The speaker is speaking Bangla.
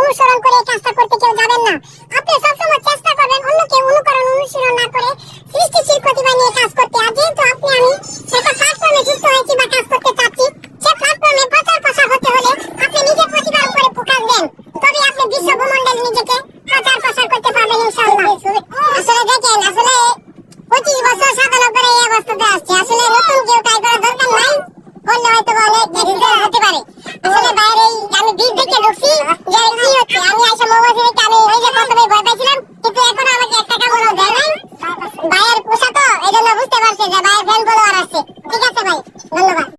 অনুসরণ করে কাজটা করতে কেউ যাবেন না। আপনি সবসময় চেষ্টা করবেন অন্যকে অনুকরণ, অনুসরণ না করে সৃষ্টিশীল প্রতিভা নিয়ে কাজ করতে। আর যেহেতু আপনি আমি একটা প্ল্যাটফর্মে যুক্ত হয়েছি বা কাজ করতে চাচ্ছি, সে প্ল্যাটফর্মে প্রচার প্রসার হতে হলে আপনি নিজের প্রতিভার উপরে ফোকাস দেন। তবে আপনি বিশ্ব ভূমণ্ডল নিজেকে প্রচার প্রসার করতে পারবেন ইনশাআল্লাহ। আসলে দেখেন, আসলে পঁচিশ বছর সাধনা করে এই অবস্থাতে আসছে। আসলে নতুন কেউ ট্রাই করার দরকার নাই। করলে হয়তো অনেক বুঝতে পারছে যে ভাইয়ের ফ্যান ফলোয়ার আছে।